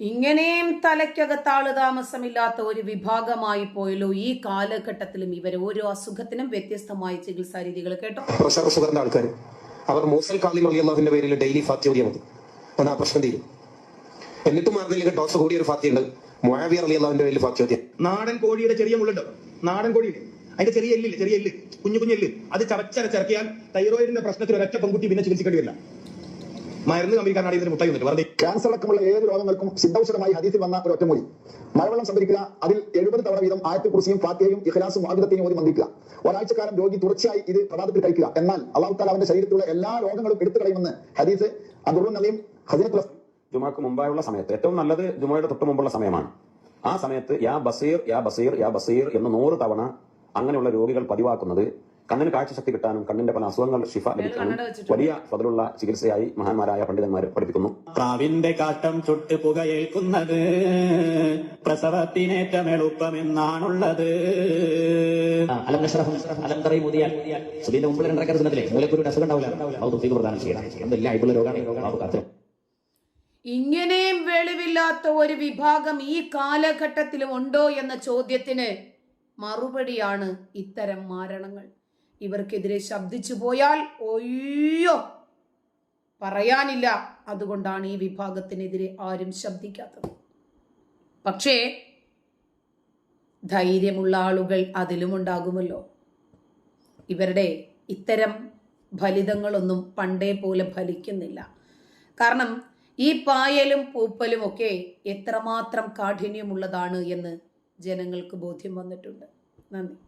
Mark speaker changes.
Speaker 1: ഇങ്ങനെയും തലയ്ക്കകത്താൾ താമസമില്ലാത്ത ഒരു വിഭാഗമായി പോയല്ലോ ഈ കാലഘട്ടത്തിലും ഇവർ ഓരോ അസുഖത്തിനും വ്യത്യസ്തമായ ചികിത്സാ രീതികൾ കേട്ടോ.
Speaker 2: പ്രഷർ ഷുഗറിന്റെ ആൾക്കാർ അവർ മൂസൽ കാലിൽ അള്ളാഹുവിന്റെ പേരിൽ ഡെയിലി ഫാത്തി ഓതിയാൽ മതി എന്നാൽ ആ പ്രശ്നം തീരും. എന്നിട്ടും മാറുന്നില്ലെങ്കിൽ ഡോസ് കൂടിയ ഒരു ഫാത്തി ഉണ്ട് മുഴവിയർ അലി അള്ളാഹുവിന്റെ പേരിൽ ഫാത്തി ഓതിയാൽ
Speaker 3: നാടൻ കോഴിയുടെ ചെറിയ മുള്ളുണ്ടോ? നാടൻ കോഴിയുടെ. അതിന്റെ ചെറിയ എല്ലില്ല? ചെറിയ എല്ല്. കുഞ്ഞു കുഞ്ഞെല്ല്. അത് അത് ചവച്ചരച്ചിറക്കിയാൽ തൈറോയിഡിന്റെ പ്രശ്നത്തിൽ ഒരൊറ്റ പെൺകുട്ടി പിന്നെ ചികിത്സിക്കേണ്ടി വരില്ല. മരുന്ന് കമ്പനിക്കാരനാണ് ഇതിന് മുട്ടായി വന്നിട്ട്. വെറുതെ
Speaker 4: ക്യാൻസർ അടക്കമുള്ള ഏത് രോഗങ്ങൾക്കും സിദ്ധൌഷധമായി ഹദീസിൽ വന്ന ഒരു ഒറ്റമൂലി. മഴവെള്ളം സംഭരിക്കുക അതിൽ എഴുപത് തവണ വീതം ആയത്ത് കുറിച്ചും ഫാത്തിയയും ഇഖ്ലാസും ആയുധത്തെയും ഓതി മന്ത്രിക്കുക. ഒരാഴ്ചക്കാലം രോഗി തുടർച്ചയായി ഇത് പ്രഭാതത്തിൽ കഴിക്കുക. എന്നാൽ അള്ളാഹു താല അവന്റെ ശരീരത്തിലുള്ള എല്ലാ രോഗങ്ങളും എടുത്തു കളയുമെന്ന് ഹദീസ് അബുറുൻ നദിയും ഹസീനത്തുൽ
Speaker 5: ജുമാക്ക് മുമ്പായുള്ള സമയത്ത് ഏറ്റവും നല്ലത് ജുമയുടെ തൊട്ട് മുമ്പുള്ള സമയമാണ്. ആ സമയത്ത് യാ ബസീർ യാ ബസീർ യാ ബസീർ എന്ന് നൂറ് തവണ അങ്ങനെയുള്ള രോഗികൾ പതിവാക്കുന്നത് കണ്ണിന് കാഴ്ചശക്തി കിട്ടാനും കണ്ണിന്റെ പല അസുഖങ്ങൾ ശിഫ ലഭിക്കാനും വലിയ ഫതിലുള്ള ചികിത്സയായി മഹാന്മാരായ പണ്ഡിതന്മാർ പഠിപ്പിക്കുന്നു.
Speaker 6: പ്രാവിന്റെ കാട്ടം ചുട്ട് പുകയേൽക്കുന്നത് പ്രസവത്തിനേറ്റം എളുപ്പമെന്നാണുള്ളത്
Speaker 7: എന്നാണുള്ളത് സുബീന്റെ മുമ്പിൽ മൂലക്കൊരു അസുഖം ഉണ്ടാവില്ല. ചെയ്യണം. എന്തെല്ലാം ആയിട്ടുള്ള രോഗമാണ് ബാബു
Speaker 1: ഇങ്ങനെയും വെളിവില്ലാത്ത ഒരു വിഭാഗം ഈ കാലഘട്ടത്തിലും ഉണ്ടോ എന്ന ചോദ്യത്തിന് മറുപടിയാണ് ഇത്തരം മാരണങ്ങൾ. ഇവർക്കെതിരെ ശബ്ദിച്ചു പോയാൽ ഒയ്യോ പറയാനില്ല. അതുകൊണ്ടാണ് ഈ വിഭാഗത്തിനെതിരെ ആരും ശബ്ദിക്കാത്തത്. പക്ഷേ ധൈര്യമുള്ള ആളുകൾ അതിലും ഉണ്ടാകുമല്ലോ. ഇവരുടെ ഇത്തരം ഫലിതങ്ങളൊന്നും പണ്ടേ പോലെ ഫലിക്കുന്നില്ല. കാരണം ഈ പായലും പൂപ്പലും ഒക്കെ എത്രമാത്രം കാഠിന്യമുള്ളതാണ് എന്ന് ജനങ്ങൾക്ക് ബോധ്യം വന്നിട്ടുണ്ട്. നന്ദി.